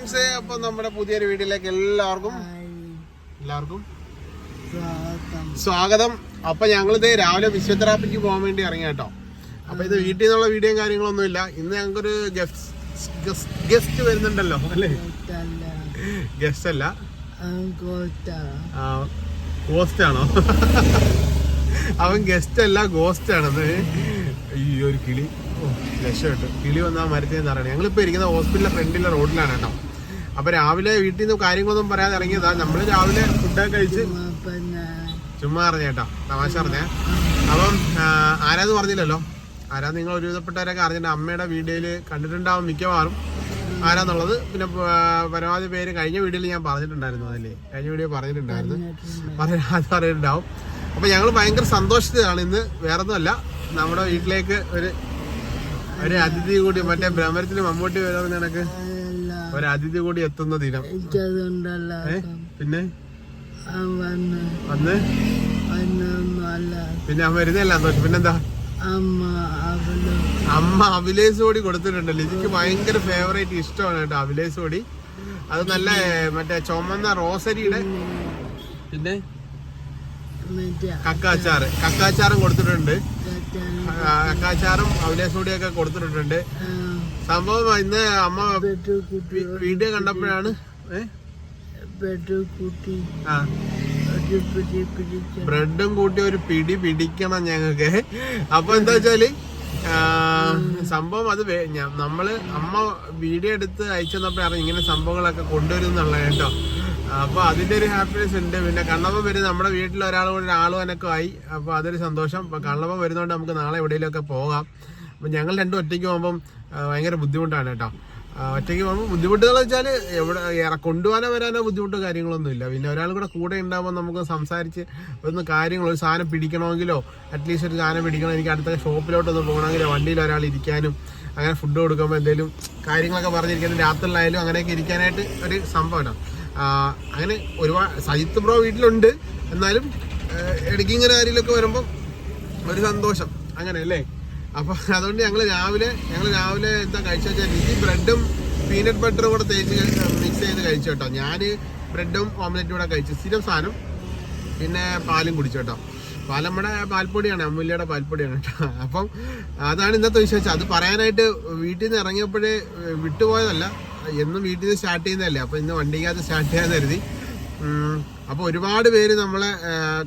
Friends അപ്പൊ നമ്മുടെ പുതിയൊരു വീഡിയോയിലേക്ക് എല്ലാവർക്കും എല്ലാവർക്കും സ്വാഗതം. അപ്പൊ ഞങ്ങളിത് രാവിലെ ഫിസിയോതെറാപ്പിക്ക് പോകാൻ വേണ്ടി ഇറങ്ങി കേട്ടോ. അപ്പൊ ഇത് വീട്ടിൽ നിന്നുള്ള വീഡിയോയും കാര്യങ്ങളൊന്നും ഇല്ല ഇന്ന് ഞങ്ങൾക്കൊരു ഗസ്റ്റ് വരുന്നുണ്ടല്ലോ അല്ലേ? ഗസ്റ്റ് അല്ല. ഗോസ്റ്റ് ആണോ? അവൻ ഗസ്റ്റ് അല്ല ഗോസ്റ്റ് ആണത് ഈ ഒരു കിളി. രക്ഷപ്പെട്ടു. കിളി വന്നാൽ മരത്തിൽ അറിയണം ഞങ്ങളിപ്പോ ഇരിക്കുന്ന ഹോസ്പിറ്റലിലെ ഫ്രണ്ടിലെ റോഡിലാണ് കേട്ടോ. അപ്പൊ രാവിലെ വീട്ടിൽ നിന്ന് കാര്യങ്ങളൊന്നും പറയാതെ ഇറങ്ങിയതാ. നമ്മൾ രാവിലെ ഫുഡൊക്കെ കഴിച്ച് ചുമ്മാ അറിഞ്ഞ കേട്ടോ. തമാശ അറിഞ്ഞേ അപ്പം ആരാന്ന് പറഞ്ഞില്ലല്ലോ? ആരാ നിങ്ങൾ ഒരുവിധപ്പെട്ടവരൊക്കെ അറിഞ്ഞിട്ട് അമ്മയുടെ വീഡിയോയിൽ കണ്ടിട്ടുണ്ടാവും മിക്കവാറും ആരാന്നുള്ളത്. പിന്നെ പരമാവധി പേര് കഴിഞ്ഞ വീഡിയോയിൽ ഞാൻ പറഞ്ഞിട്ടുണ്ടായിരുന്നു അതല്ലേ കഴിഞ്ഞ വീഡിയോ പറഞ്ഞിട്ടുണ്ടായിരുന്നു. അത് പറഞ്ഞിട്ടുണ്ടാവും അപ്പൊ ഞങ്ങൾ ഭയങ്കര സന്തോഷത്തിലാണ് ഇന്ന്. വേറെ ഒന്നുമല്ല നമ്മുടെ വീട്ടിലേക്ക് ഒരു ഒരു അതിഥി കൂടി മറ്റേ ബ്രഹ്മരത്തിന് മമ്മൂട്ടി വരുന്ന കണക്ക്. ഒരു അതിഥി കൂടി എത്തുന്ന ദിനം. പിന്നെ? വന്ന്. പിന്നെ അവൻ വരുന്നല്ല പിന്നെന്താ? അമ്മ അവിലേസ് കൂടി കൊടുത്തിട്ടുണ്ടല്ലോ എനിക്ക് ഭയങ്കര ഫേവറേറ്റ് ഇഷ്ടമാണ് കേട്ടോ അവിലേസ് കൂടി അത് നല്ല മറ്റേ ചുമന്ന റോസരിയുടെ പിന്നെ? കക്കാച്ചാറ്. കക്കാച്ചാറും കൊടുത്തിട്ടുണ്ട്. കക്കാച്ചാറും. അവിലേസ് കൂടിയൊക്കെ കൊടുത്തിട്ടുണ്ട്. സംഭവം ഇന്ന് അമ്മ വീഡിയോ കണ്ടപ്പോഴാണ് ബ്രെഡും കൂട്ടി ഒരു പിടി പിടിക്കണം ഞങ്ങൾക്ക്. അപ്പൊ എന്താ വെച്ചാൽ സംഭവം അത് നമ്മൾ അമ്മ വീഡിയോ എടുത്ത് അയച്ചെന്നപ്പോഴാണ് ഇങ്ങനെ സംഭവങ്ങളൊക്കെ കൊണ്ടുവരും എന്നുള്ളത് കേട്ടോ. അപ്പൊ അതിന്റെ ഒരു ഹാപ്പിനെസ് ഉണ്ട്. പിന്നെ കണ്ണപ്പം വരും നമ്മുടെ വീട്ടിൽ ഒരാൾ കൂടി ഒരാളും എനക്കും ആയി. അപ്പൊ അതൊരു സന്തോഷം. അപ്പൊ കണ്ണപ്പം വരുന്നതുകൊണ്ട് നമുക്ക് നാളെ എവിടെയെങ്കിലുമൊക്കെ പോകാം. അപ്പൊ ഞങ്ങൾ രണ്ടും ഒറ്റയ്ക്ക് പോകുമ്പം ഭയങ്കര ബുദ്ധിമുട്ടാണ് കേട്ടോ. ഒറ്റയ്ക്ക് പോകുമ്പോൾ ബുദ്ധിമുട്ടുകൾ വെച്ചാൽ എവിടെ കൊണ്ടുപോകാനോ വരാനോ ബുദ്ധിമുട്ടോ കാര്യങ്ങളൊന്നും ഇല്ല. പിന്നെ ഒരാൾ കൂടെ കൂടെ ഉണ്ടാകുമ്പോൾ നമുക്ക് സംസാരിച്ച് ഒന്ന് കാര്യങ്ങൾ ഒരു സാധനം പിടിക്കണമെങ്കിലോ അറ്റ്ലീസ്റ്റ് ഒരു സാധനം പിടിക്കണം. എനിക്ക് അടുത്ത ഷോപ്പിലോട്ടൊന്ന് പോകണമെങ്കിലോ വണ്ടിയിൽ ഒരാൾ ഇരിക്കാനും അങ്ങനെ ഫുഡ് കൊടുക്കുമ്പോൾ എന്തെങ്കിലും കാര്യങ്ങളൊക്കെ പറഞ്ഞിരിക്കുന്നത് രാത്രിയിലായാലും അങ്ങനെയൊക്കെ ഇരിക്കാനായിട്ട് ഒരു സംഭവമാണ് അങ്ങനെ ഒരുപാട് സജിത്ത് ബ്രോ വീട്ടിലുണ്ട്. എന്നാലും ഇടയ്ക്ക് ഇങ്ങനെ ആരെങ്കിലുമൊക്കെ വരുമ്പോൾ ഒരു സന്തോഷം. അങ്ങനെ അല്ലേ? അപ്പൊ അതുകൊണ്ട് ഞങ്ങൾ രാവിലെ ഞങ്ങൾ രാവിലെ എന്താ കഴിച്ചാൽ ഇനി ബ്രെഡും പീനട്ട് ബട്ടറും കൂടെ തേച്ച് മിക്സ് ചെയ്ത് കഴിച്ചു കേട്ടോ. ഞാൻ ബ്രെഡും ഓംലെറ്റും കൂടെ കഴിച്ചു. സ്ഥിരം സാധനം. പിന്നെ പാലും കുടിച്ചു കേട്ടോ. പാൽ നമ്മുടെ പാൽപ്പൊടിയാണ് അമ്മൂല്യയുടെ പാൽപ്പൊടിയാണ് കേട്ടോ. അപ്പം അതാണ് ഇന്നത്തെ വിശേഷം. അത് പറയാനായിട്ട് വീട്ടിൽ നിന്ന് ഇറങ്ങിയപ്പോഴേ വിട്ടുപോയതല്ല. എന്നും വീട്ടിൽ നിന്ന് സ്റ്റാർട്ട് ചെയ്യുന്നതല്ലേ. അപ്പം ഇന്ന് വണ്ടിക്കകത്ത് സ്റ്റാർട്ട് ചെയ്യാൻ കരുതി. ഉം, അപ്പൊ ഒരുപാട് പേര് നമ്മളെ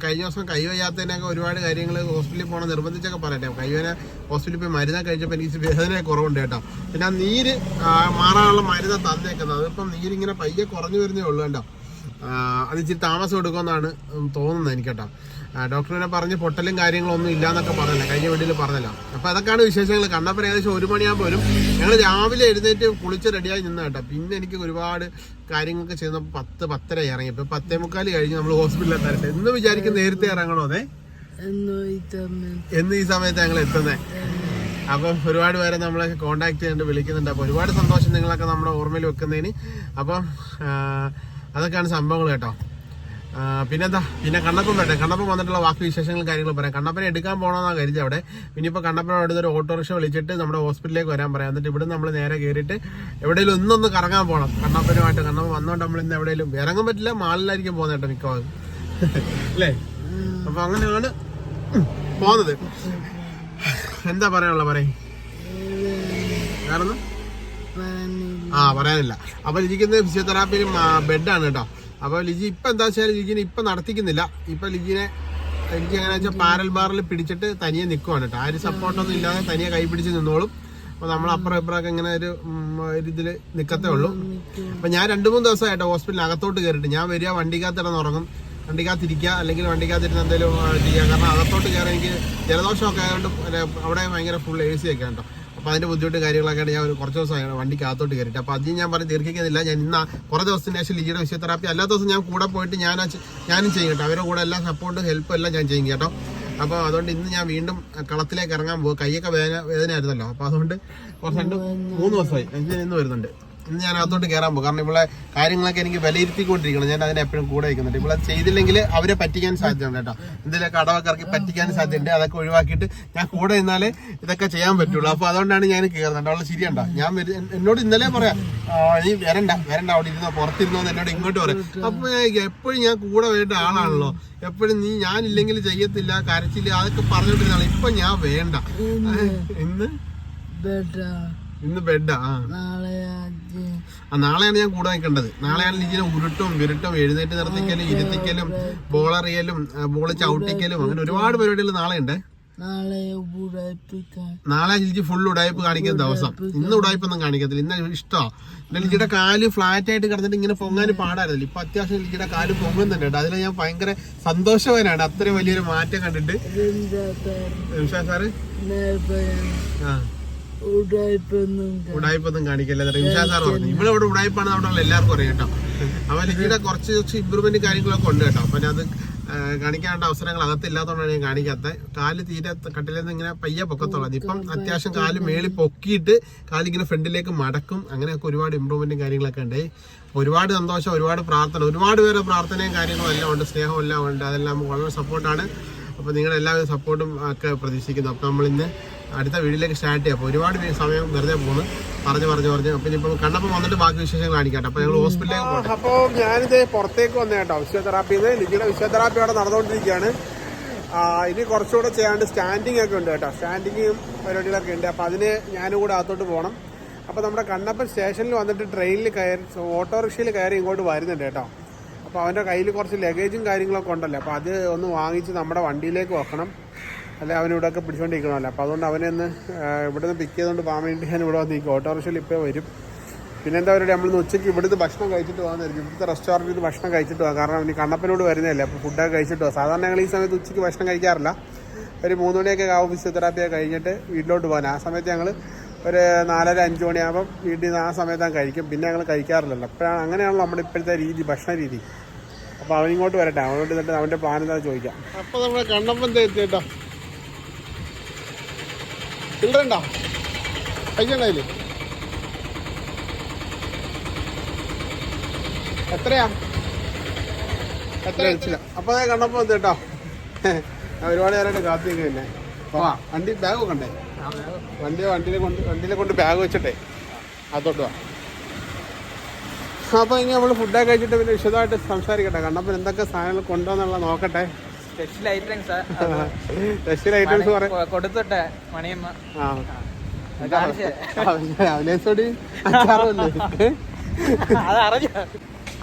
കഴിഞ്ഞ ദിവസം കൈവയ്യാത്തതിനൊക്കെ ഒരുപാട് കാര്യങ്ങൾ ഹോസ്പിറ്റലിൽ പോകണം നിർബന്ധിച്ചൊക്കെ പറയട്ടെ. കൈവേന ഹോസ്പിറ്റലിൽ പോയി മരുന്ന് കഴിച്ചപ്പോൾ എനിക്ക് വേദന കുറവുണ്ട് കേട്ടോ. പിന്നെ ആ നീര് മാറാനുള്ള മരുന്ന് തന്നേക്കുന്നത്. അതിപ്പം നീരിങ്ങനെ പയ്യെ കുറഞ്ഞു വരുന്നേ ഉള്ളൂ കേട്ടോ. അത് ഇച്ചിരി താമസം എടുക്കുമെന്നാണ് തോന്നുന്നത് എനിക്ക് കേട്ടോ ഡോക്ടറിനെ പറഞ്ഞ് പൊട്ടലും കാര്യങ്ങളൊന്നും ഇല്ലാന്നൊക്കെ പറഞ്ഞല്ലോ കഴിഞ്ഞ വീട്ടിൽ പറഞ്ഞല്ലോ. അപ്പോൾ അതൊക്കെയാണ് വിശേഷങ്ങൾ കണ്ടപ്പോൾ ഏകദേശം ഒരു മണിയാകുമ്പോൾ വരും. ഞങ്ങൾ രാവിലെ എഴുന്നേറ്റ് കുളിച്ച് റെഡിയായി നിന്ന് കേട്ടോ. പിന്നെ എനിക്ക് ഒരുപാട് കാര്യങ്ങളൊക്കെ ചെയ്യുന്നപ്പോൾ പത്ത് പത്തര ഇറങ്ങി. ഇപ്പോൾ പത്തേ മുക്കാൽ കഴിഞ്ഞ് നമ്മൾ ഹോസ്പിറ്റലിൽ എത്താറുണ്ട് എന്ന് വിചാരിക്കും നേരത്തെ ഇറങ്ങണോ അതെ? എന്നോ ഈ സമയത്ത്. ഞങ്ങൾ എത്തുന്നത് അപ്പം ഒരുപാട് പേരെ നമ്മളെ കോണ്ടാക്ട് ചെയ്തിട്ട് വിളിക്കുന്നുണ്ട്. അപ്പോൾ ഒരുപാട് സന്തോഷം നിങ്ങളൊക്കെ നമ്മുടെ ഓർമ്മയിൽ വെക്കുന്നതിന്. അപ്പം അതൊക്കെയാണ് സംഭവങ്ങൾ കേട്ടോ. പിന്നെന്താ? പിന്നെ കണ്ണപ്പം വരട്ടെ. കണ്ണപ്പം വന്നിട്ടുള്ള ബാക്കി വിശേഷങ്ങളും കാര്യങ്ങളും പറയാം. കണ്ണപ്പനെ എടുക്കാൻ പോകണമെന്നാണ് കരുതി അവിടെ. ഇനിയിപ്പോൾ അവിടെ ഒരു ഓട്ടോറിക്ഷ വിളിച്ചിട്ട് നമ്മുടെ ഹോസ്പിറ്റലിലേക്ക് വരാൻ പറയാം. എന്നിട്ട് ഇവിടെ നമ്മൾ നേരെ കയറിയിട്ട് എവിടെയെങ്കിലും ഒന്നൊന്ന് കറങ്ങാൻ പോകണം കണ്ണപ്പനുമായിട്ട്. കണ്ണപ്പൻ വന്നോണ്ട് നമ്മൾ ഇന്ന് എവിടെയെങ്കിലും ഇറങ്ങാൻ പറ്റില്ല. മാളിലായിരിക്കും പോകുന്നത് കേട്ടോ മിക്കവാറും. അല്ലേ? അപ്പം അങ്ങനെയാണ് പോകുന്നത്. എന്താ പറയാനുള്ള പറയും. ആ പറയാനില്ല. അപ്പൊ ലിജിക്കുന്ന ഫിസിയോതെറാപ്പിയിൽ ബെഡാണ് കേട്ടോ. അപ്പൊ ലിജി ഇപ്പൊ എന്താ വെച്ചാൽ ലിജിനെ ഇപ്പൊ നടത്തിക്കുന്നില്ല. ഇപ്പൊ ലിജിനെ എനിക്ക് എങ്ങനെ വെച്ചാൽ പാരൽ ബാറിൽ പിടിച്ചിട്ട് തനിയെ നിൽക്കുവാണ് കേട്ടോ. ആരും സപ്പോർട്ടൊന്നും ഇല്ലാതെ തനിയെ കൈ പിടിച്ച് നിന്നോളും. അപ്പൊ നമ്മൾ അപ്പുറം ഇപ്പുറമൊക്കെ ഇങ്ങനെ ഒരു ഇതിൽ നിൽക്കത്തേ ഉള്ളൂ. അപ്പൊ ഞാൻ രണ്ടു മൂന്ന് ദിവസമായിട്ട് ഹോസ്പിറ്റലിൽ അകത്തോട്ട് കയറിയിട്ട് ഞാൻ വരിക വണ്ടിക്കകത്ത് ഇടന്നുറങ്ങും വണ്ടിക്കകത്തിരിക്കുക അല്ലെങ്കിൽ വണ്ടിക്കകത്തിരുന്ന് എന്തെങ്കിലും ചെയ്യുക കാരണം അകത്തോട്ട് കയറി എനിക്ക് ജലദോഷമൊക്കെ ആയതുകൊണ്ട് അവിടെ ഭയങ്കര ഫുൾ എ സി ഒക്കെ ഉണ്ടോ അപ്പൊ അതിന്റെ ബുദ്ധിമുട്ട് കാര്യങ്ങളൊക്കെ ഞാൻ ഒരു കുറച്ച് ദിവസമായി വണ്ടി കാത്തോട്ട് കയറിയിട്ട്. അപ്പൊ അതിന് ഞാൻ പറഞ്ഞ് ദീർഘിക്കുന്നില്ല. ഞാൻ ഇന്ന് കുറെ ദിവസത്തിന് ശേഷം ലിജിയുടെ ഫിസിയോതെറാപ്പി. അല്ലാത്ത ദിവസം ഞാൻ കൂടെ പോയിട്ട് ഞാൻ ഞാനും ചെയ്യും കേട്ടോ. അവരുടെ കൂടെ എല്ലാ സപ്പോർട്ടും ഹെൽപ്പും എല്ലാം ഞാൻ ചെയ്യും കേട്ടോ. അപ്പോൾ അതുകൊണ്ട് ഇന്ന് ഞാൻ വീണ്ടും കളത്തിലേക്ക് ഇറങ്ങാൻ പോകും കൈയൊക്കെ വേദന വേദനയായിരുന്നല്ലോ. അപ്പോൾ അതുകൊണ്ട് കുറച്ച് രണ്ട് മൂന്ന് ദിവസമായി. ഞാൻ ഇന്ന് വരുന്നുണ്ട്. ഇന്ന് ഞാൻ അകത്തോട്ട് കയറാൻ പോകും. കാരണം ഇവിടെ കാര്യങ്ങളൊക്കെ എനിക്ക് വിലയിരുത്തിക്കൊണ്ടിരിക്കണം. ഞാൻ അതിനെ എപ്പോഴും കൂടെ വയ്ക്കുന്നുണ്ട്. ഇവിടെ ചെയ്തില്ലെങ്കിൽ അവരെ പറ്റിക്കാൻ സാധ്യതയുണ്ട് കേട്ടോ. എന്തെങ്കിലും കടവൊക്കെ ഇറക്കി പറ്റിക്കാൻ സാധ്യതയുണ്ട്. അതൊക്കെ ഒഴിവാക്കിയിട്ട് ഞാൻ കൂടെ നിന്നാലേ ഇതൊക്കെ ചെയ്യാൻ പറ്റുള്ളൂ. അപ്പോൾ അതുകൊണ്ടാണ് ഞാൻ കയറുന്നത് അവളെ ശരിയണ്ട. ഞാൻ എന്നോട് ഇന്നലെ പറയാം "ആ, നീ വരണ്ട വരണ്ട. അവിടെ ഇരുന്നോ പുറത്തിരുന്നോ എന്നോട് ഇങ്ങോട്ട് പറയാം. അപ്പോൾ എപ്പോഴും ഞാൻ കൂടെ വേണ്ട ആളാണല്ലോ. എപ്പോഴും നീ ഞാനില്ലെങ്കിൽ ചെയ്യത്തില്ല കരച്ചില്ല അതൊക്കെ പറഞ്ഞോണ്ടിരുന്നാണ് ഇപ്പൊ ഞാൻ വേണ്ട. ഇന്ന് ഇന്ന് ബെഡാ ആ. നാളെയാണ് ഞാൻ കൂടെ നിൽക്കേണ്ടത്. നാളെയാണ് ഇങ്ങനെ ഉരുട്ടും വിരുട്ടും എഴുന്നേറ്റ് നിർത്തിക്കലും ഇരുത്തിക്കലും ബോളറിയലും ബോൾ ചവിട്ടിക്കലും അങ്ങനെ ഒരുപാട് പരിപാടികൾ നാളെ ഉണ്ട് നാളെ ലിജി ഫുൾ ഉടായ്പ് കാണിക്കുന്ന ദിവസം. ഇന്ന് ഉടായ്പൊന്നും കാണിക്കത്തില്ല. ഇന്ന് ഇഷ്ടമാണ് പിന്നെ ലിജിയുടെ കാൽ ഫ്ലാറ്റ് ആയിട്ട് കിടന്നിട്ട് ഇങ്ങനെ പൊങ്ങാൻ പാടായിരുന്നില്ല. ഇപ്പൊ അത്യാവശ്യം ലിജിയുടെ കാൽ പൊങ്ങുന്നുണ്ട് കേട്ടോ. അതിൽ ഞാൻ ഭയങ്കര സന്തോഷവാനാണ്. അത്രയും വലിയൊരു മാറ്റം കണ്ടിട്ട്. സാറ്? ആ. ഉടായ്പൊന്നും കാണിക്കില്ല. റിംഷാ സാർ പറഞ്ഞു ഇവിടെ ഇവിടെ ഉടായ്പാണ് അവിടെ എല്ലാവർക്കും അറിയാം കേട്ടോ. അപ്പൊ ലിജിയുടെ കുറച്ച് കുറച്ച് ഇമ്പ്രൂവ്മെന്റ് കാര്യങ്ങളൊക്കെ ഉണ്ട് കേട്ടോ. അപ്പൊ അത് കാണിക്കാണ്ട അവസരങ്ങൾ അകത്തില്ലാത്തതുകൊണ്ടാണ് ഞാൻ കാണിക്കാത്തത് കാൽ തീരെ കട്ടിലിൽ നിന്ന് ഇങ്ങനെ പയ്യെ പൊക്കത്തുള്ളത് ഇപ്പം അത്യാവശ്യം കാൽ മേളിൽ പൊക്കിയിട്ട് കാലിങ്ങനെ ഫ്രണ്ടിലേക്ക് മടക്കും. അങ്ങനെയൊക്കെ ഒരുപാട് ഇമ്പ്രൂവ്മെന്റും കാര്യങ്ങളൊക്കെ ഉണ്ട്. ഒരുപാട് സന്തോഷം ഒരുപാട് പ്രാർത്ഥന ഒരുപാട് പേരെ പ്രാർത്ഥനയും കാര്യങ്ങളും എല്ലാം ഉണ്ട് സ്നേഹവും എല്ലാം ഉണ്ട്. അതെല്ലാം വളരെ സപ്പോർട്ടാണ് അപ്പോൾ നിങ്ങളുടെ എല്ലാവരും സപ്പോർട്ടും ഒക്കെ പ്രതീക്ഷിക്കുന്നു. അപ്പോൾ നമ്മൾ ഇന്ന് അടുത്ത വീഡിയോയിലേക്ക് സ്റ്റാർട്ട് ചെയ്യാം. അപ്പോൾ ഒരുപാട് സമയം വെറുതെ പോകുന്നു. പറഞ്ഞു പറഞ്ഞു പറഞ്ഞു. അപ്പോൾ ഇപ്പം കണ്ടപ്പോൾ വന്നിട്ട് ബാക്കി വിശേഷങ്ങൾ കാണിക്കാം. അപ്പോൾ ഞങ്ങൾ ഹോസ്പിറ്റലിലേക്ക് പോകണം അപ്പോൾ ഞാനിത് പുറത്തേക്ക് വന്നേ കേട്ടോ. ഫിസിയോതെറാപ്പിയിൽ നിന്ന് ലിജിയുടെ ഫിസിയോതെറാപ്പി അവിടെ നടന്നുകൊണ്ടിരിക്കുകയാണ്. ഇനി കുറച്ചുകൂടെ ചെയ്യാണ്ട് സ്റ്റാൻഡിങ് ഒക്കെ ഉണ്ട് കേട്ടോ. സ്റ്റാൻഡിങ്ങും പരിപാടികളൊക്കെ ഉണ്ട്. അപ്പോൾ അതിന് ഞാനും കൂടെ അകത്തോട്ട് പോകണം. അപ്പോൾ നമ്മുടെ കണ്ണപ്പൻ സ്റ്റേഷനിൽ വന്നിട്ട് ട്രെയിനിൽ കയറി ഓട്ടോറിക്ഷയിൽ കയറി ഇങ്ങോട്ട് വരുന്നുണ്ട് കേട്ടോ. അപ്പോൾ അവന്റെ കയ്യിൽ കുറച്ച് ലഗേജും കാര്യങ്ങളൊക്കെ ഉണ്ടല്ലോ. അപ്പോൾ അത് ഒന്ന് വാങ്ങിച്ച് നമ്മുടെ വണ്ടിയിലേക്ക് വെക്കണം. അല്ലെ അവൻ ഇവിടെ ഒക്കെ പിടിച്ചുകൊണ്ടിരിക്കണമല്ലോ അപ്പോൾ അതുകൊണ്ട് അവനെ ഒന്ന് ഇവിടെ നിന്ന് പിക്ക് ചെയ്തുകൊണ്ട് പോകാൻ വേണ്ടി ഞാൻ ഇവിടെ വന്നിരിക്കും ഓട്ടോറിക്ഷയിൽ ഇപ്പോൾ വരും. പിന്നെ എന്താ പറയുക നമ്മളിന്ന് ഉച്ചയ്ക്ക് ഇവിടുന്ന് ഭക്ഷണം കഴിച്ചിട്ട് പോകാമെന്നായിരിക്കും ഇവിടുത്തെ റെസ്റ്റോറന്റിൽ നിന്ന് ഭക്ഷണം കഴിച്ചിട്ട് പോകാം. കാരണം ഇനി കണ്ണപ്പനോട് വരുന്നതല്ലേ. അപ്പോൾ ഫുഡൊക്കെ കഴിച്ചിട്ട് പോകാം. സാധാരണ ഞങ്ങൾ ഈ സമയത്ത് ഉച്ചയ്ക്ക് ഭക്ഷണം കഴിക്കാറില്ല. ഒരു മൂന്ന് മണിയൊക്കെ ആവും ഫിസിയോതെറാപ്പിയൊക്കെ കഴിഞ്ഞിട്ട് വീട്ടിലോട്ട് പോകാൻ. ആ സമയത്ത് ഞങ്ങൾ ഒരു നാലര അഞ്ച് മണിയാകുമ്പം വീട്ടിൽ നിന്ന് ആ സമയത്താണ് കഴിക്കും. പിന്നെ ഞങ്ങൾ കഴിക്കാറില്ലല്ലോ. അപ്പോഴാണ് അങ്ങനെയാണല്ലോ നമ്മുടെ ഇപ്പോഴത്തെ രീതി ഭക്ഷണ രീതി. അപ്പോൾ അവനിങ്ങോട്ട് വരട്ടെ. അവനോട് എന്നിട്ട് അവന്റെ പ്ലാൻ എന്താ ചോദിക്കാം. അപ്പോൾ നമ്മൾ കണ്ണപ്പം എത്തിയിട്ടോ ചില്ലറുണ്ടോ പൈസ ഉണ്ടായില്ലേ എത്രയാ? എത്ര അടിച്ചില്ല അപ്പൊ കണ്ടപ്പോ കേട്ടോ? ഒരുപാട് നേരമായിട്ട് കാത്തിരിക്കുക പിന്നെ പോവാ വണ്ടി ബാഗ് വെക്കണ്ടേ വണ്ടി വണ്ടിയിലെ കൊണ്ട് വണ്ടിയിലെ കൊണ്ട് ബാഗ് വെച്ചിട്ടേ. അതോട്ട് വാ. അപ്പൊ ഇനി നമ്മൾ ഫുഡൊക്കെ കഴിച്ചിട്ട് പിന്നെ വിശദമായിട്ട് സംസാരിക്കട്ടെ. കണ്ടപ്പോൾ എന്തൊക്കെ സാധനങ്ങൾ കൊണ്ടുവന്നുള്ള നോക്കട്ടെ. സ്പെഷ്യൽ ഐറ്റംസ് സ്പെഷ്യൽ ഐറ്റംസ് പറയാം കൊടുത്തിട്ടെ മണിയമ്മ.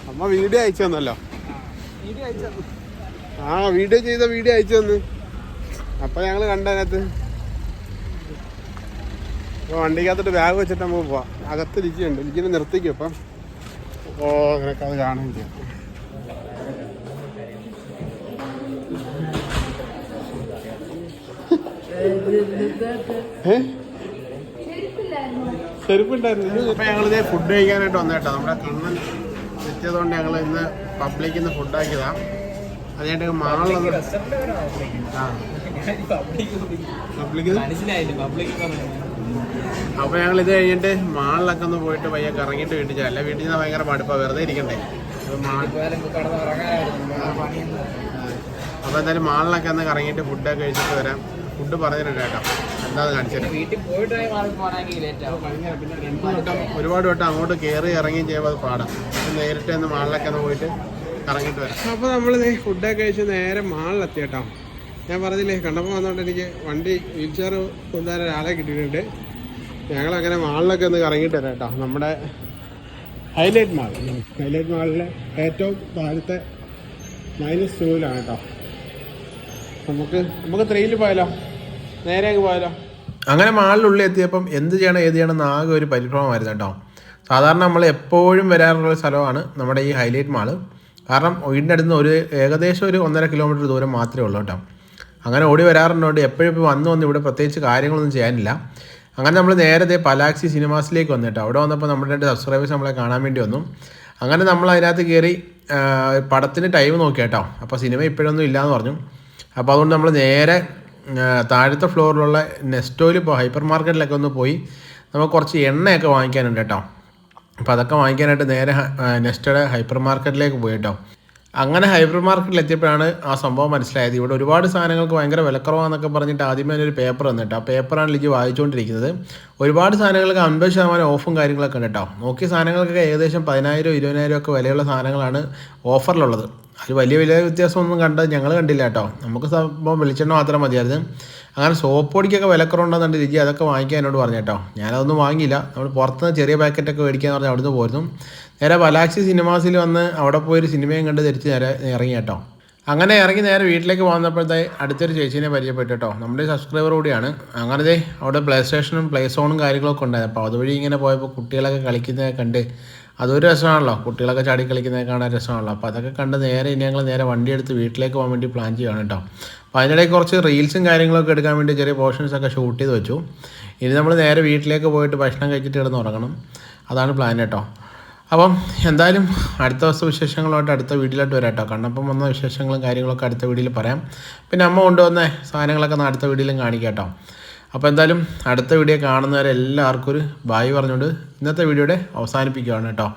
അമ്മ വീഡിയോ അയച്ചു തന്നല്ലോ. ആ വീഡിയോ ചെയ്ത വീഡിയോ അയച്ചു തന്നു. അപ്പൊ ഞങ്ങൾ കണ്ടതിനകത്ത് അപ്പൊ വണ്ടിക്കകത്തോട്ട് ബാഗ് വെച്ചിട്ട് നമുക്ക് പോവാം. അകത്ത് ലിജിയുണ്ട് ലിജിനെ നിർത്തിക്കും അപ്പം ഓ അങ്ങനെ അത് കാണുകയും ചെയ്യാം. ചെരുപ്പുണ്ടായിരുന്നു അപ്പൊ ഞങ്ങളിത് ഫുഡ് കഴിക്കാനായിട്ട് വന്നേട്ടോ നമ്മുടെ കണ്ണൻ എത്തിയതുകൊണ്ട് ഞങ്ങൾ ഇന്ന് പബ്ലിക്കിൽ നിന്ന് ഫുഡാക്കിയതാ അതിനായിട്ട് മാളിലൊന്ന് അപ്പൊ ഞങ്ങൾ ഇത്? കഴിഞ്ഞിട്ട് മാളിലൊക്കെ ഒന്ന് പോയിട്ട് പയ്യെ കറങ്ങിയിട്ട് വീട്ടിൽ അല്ല വീട്ടിൽ നിന്ന് ഭയങ്കര മടുപ്പാ. വെറുതെ ഇരിക്കണ്ടേ. അപ്പൊ എന്തായാലും മാളിലൊക്കെ ഒന്ന് കറങ്ങിയിട്ട് ഫുഡൊക്കെ കഴിച്ചിട്ട് വരാം. ഫുഡ് പറഞ്ഞിട്ട് കേട്ടോ. എന്താ കാണിച്ചത്? ഒരുപാട് വട്ടം അങ്ങോട്ട് കയറി ഇറങ്ങുകയും ചെയ്യുമ്പോൾ അത് പാടാം. അപ്പൊ നേരിട്ട് ഒന്ന് മാളിലൊക്കെ ഒന്ന് പോയിട്ട് ഇറങ്ങിയിട്ട് വരാം. അപ്പോൾ നമ്മൾ ഫുഡൊക്കെ കഴിച്ച് നേരെ മാളിലെത്തി കേട്ടോ. ഞാൻ പറഞ്ഞില്ലേ കണ്ടപ്പോൾ വന്നോണ്ട് എനിക്ക് വണ്ടി വീൽ ചെയർ കൊണ്ടുവരാൻ ഒരാളെ കിട്ടിയിട്ടുണ്ട്. ഞങ്ങളങ്ങനെ മാളിലൊക്കെ ഒന്ന് ഇറങ്ങിയിട്ട് വരാം കേട്ടോ. നമ്മുടെ ഹൈലൈറ്റ് മാൾ. ഹൈലൈറ്റ് മാളിലെ ഏറ്റവും താഴത്തെ മൈനസ് ടൂവിലാണ് കേട്ടോ. നമുക്ക് നമുക്ക് ത്രീയിൽ പോയാലോ? നേരെ പോയാലോ? അങ്ങനെ മാളിനുള്ളിൽ എത്തിയപ്പം എന്ത് ചെയ്യണം ഏത് ചെയ്യണം എന്ന് ആകെ ഒരു പരിഭ്രമമായിരുന്നു കേട്ടോ. സാധാരണ നമ്മൾ എപ്പോഴും വരാറുള്ള സ്ഥലമാണ് നമ്മുടെ ഈ ഹൈലൈറ്റ് മാൾ. കാരണം വീടിന്റെ അടുത്ത് ഒരു ഏകദേശം ഒരു ഒന്നര കിലോമീറ്റർ ദൂരം മാത്രമേ ഉള്ളൂ കേട്ടോ. അങ്ങനെ ഓടി വരാറുണ്ടോണ്ട് എപ്പോഴും ഇപ്പോൾ വന്നു വന്ന് ഇവിടെ പ്രത്യേകിച്ച് കാര്യങ്ങളൊന്നും ചെയ്യാനില്ല. അങ്ങനെ നമ്മൾ നേരത്തെ പലാക്സി സിനിമാസിലേക്ക് വന്നു കേട്ടോ. അവിടെ വന്നപ്പോൾ നമ്മുടെ രണ്ട് സബ്സ്ക്രൈബേഴ്സ് നമ്മളെ കാണാൻ വേണ്ടി വന്നു. അങ്ങനെ നമ്മൾ അതിനകത്ത് കയറി പടത്തിന് ടൈം നോക്കി കേട്ടോ. അപ്പോൾ സിനിമ ഇപ്പോഴൊന്നും ഇല്ലയെന്ന് പറഞ്ഞു. അപ്പോൾ അതുകൊണ്ട് നമ്മൾ നേരെ താഴത്തെ ഫ്ലോറിലുള്ള നെസ്റ്റോയിൽ ഇപ്പോൾ ഹൈപ്പർ മാർക്കറ്റിലൊക്കെ ഒന്ന് പോയി നമുക്ക് കുറച്ച് എണ്ണയൊക്കെ വാങ്ങിക്കാനുണ്ട് കേട്ടോ. അപ്പോൾ അതൊക്കെ വാങ്ങിക്കാനായിട്ട് നേരെ നെസ്റ്റോയുടെ ഹൈപ്പർ മാർക്കറ്റിലേക്ക് പോയി കേട്ടോ. അങ്ങനെ ഹൈപ്പർ മാർക്കറ്റിൽ എത്തിയപ്പോഴാണ് ആ സംഭവം മനസ്സിലായത്. ഇവിടെ ഒരുപാട് സാധനങ്ങൾക്ക് ഭയങ്കര വിലക്കുറവാന്നൊക്കെ പറഞ്ഞിട്ട് ആദ്യമേ ഒരു പേപ്പർ വന്നിട്ട് ആ പേപ്പറാണ് ലിജി വായിച്ചുകൊണ്ടിരിക്കുന്നത്. ഒരുപാട് സാധനങ്ങൾക്ക് അൻപത് ശതമാനം ഓഫും കാര്യങ്ങളൊക്കെ ഉണ്ട് കേട്ടോ. നോക്കിയ സാധനങ്ങൾക്കൊക്കെ ഏകദേശം പതിനായിരം ഇരുപതിനായിരം ഒക്കെ വിലയുള്ള സാധനങ്ങളാണ് ഓഫറിലുള്ളത്. അത് വലിയ വില വ്യത്യാസമൊന്നും കണ്ടത് ഞങ്ങൾ കണ്ടില്ല കേട്ടോ. നമുക്ക് സംഭവം വെളിച്ചെണ്ണ മാത്രം മതിയായിരുന്നു. അങ്ങനെ സോപ്പ് പൊടിക്കൊക്കെ വിലക്കുറവുണ്ടെന്നുണ്ട് രുചി അതൊക്കെ വാങ്ങിക്കാൻ എന്നോട് പറഞ്ഞു കേട്ടോ. ഞാനതൊന്നും വാങ്ങിയില്ല. നമ്മൾ പുറത്തുനിന്ന് ചെറിയ പാക്കറ്റൊക്കെ മേടിക്കാന്ന് പറഞ്ഞാൽ അവിടുന്ന് പോയിരുന്നു നേരെ ബലാക്സി സിനിമാസിൽ വന്ന് അവിടെ പോയൊരു സിനിമയും കണ്ട് തിരിച്ച് നേരെ ഇറങ്ങി കേട്ടോ. അങ്ങനെ ഇറങ്ങി നേരെ വീട്ടിലേക്ക് വന്നപ്പോഴത്തെ അടുത്തൊരു ചേച്ചീനെ പരിചയപ്പെട്ടു കേട്ടോ. നമ്മുടെ സബ്സ്ക്രൈബർ കൂടിയാണ്. അങ്ങനത്തെ അവിടെ പ്ലേ സ്റ്റേഷനും പ്ലേ സോണും കാര്യങ്ങളൊക്കെ ഉണ്ടായിരുന്നു. അപ്പോൾ അതുവഴി ഇങ്ങനെ പോയപ്പോൾ കുട്ടികളൊക്കെ കളിക്കുന്നതൊക്കെ കണ്ട് അതൊരു രസമാണല്ലോ. കുട്ടികളൊക്കെ ചാടി കളിക്കുന്നത് കാണാൻ രസമാണല്ലോ. അപ്പോൾ അതൊക്കെ കണ്ട് നേരെ ഇനി ഞങ്ങൾ നേരെ വണ്ടി എടുത്ത് വീട്ടിലേക്ക് പോകാൻ വേണ്ടി പ്ലാൻ ചെയ്യുകയാണ് കേട്ടോ അപ്പോൾ അതിനിടയിൽ കുറച്ച് റീൽസും കാര്യങ്ങളൊക്കെ എടുക്കാൻ വേണ്ടി ചെറിയ പോർഷൻസ് ഒക്കെ ഷൂട്ട് ചെയ്ത് വെച്ചു. ഇനി നമ്മൾ നേരെ വീട്ടിലേക്ക് പോയിട്ട് ഭക്ഷണം കഴിച്ചിട്ട് കിടന്ന് ഉറങ്ങണം. അതാണ് പ്ലാൻ കേട്ടോ അപ്പം എന്തായാലും അടുത്ത ദിവസം വിശേഷങ്ങളുമായിട്ട് അടുത്ത വീട്ടിലോട്ട് വരാം കേട്ടോ കണ്ണപ്പം വന്ന വിശേഷങ്ങളും കാര്യങ്ങളൊക്കെ അടുത്ത വീഡിയോയിൽ പറയാം. പിന്നെ അമ്മ കൊണ്ടുവന്ന സാധനങ്ങളൊക്കെ അടുത്ത വീഡിയോയിലും കാണിക്കാം കേട്ടോ അപ്പോൾ എന്തായാലും അടുത്ത വീഡിയോ കാണുന്നവരെ എല്ലാവർക്കും ഒരു ബായ് പറഞ്ഞുകൊണ്ട് ഇന്നത്തെ വീഡിയോയുടെ അവസാനിപ്പിക്കുകയാണ് കേട്ടോ.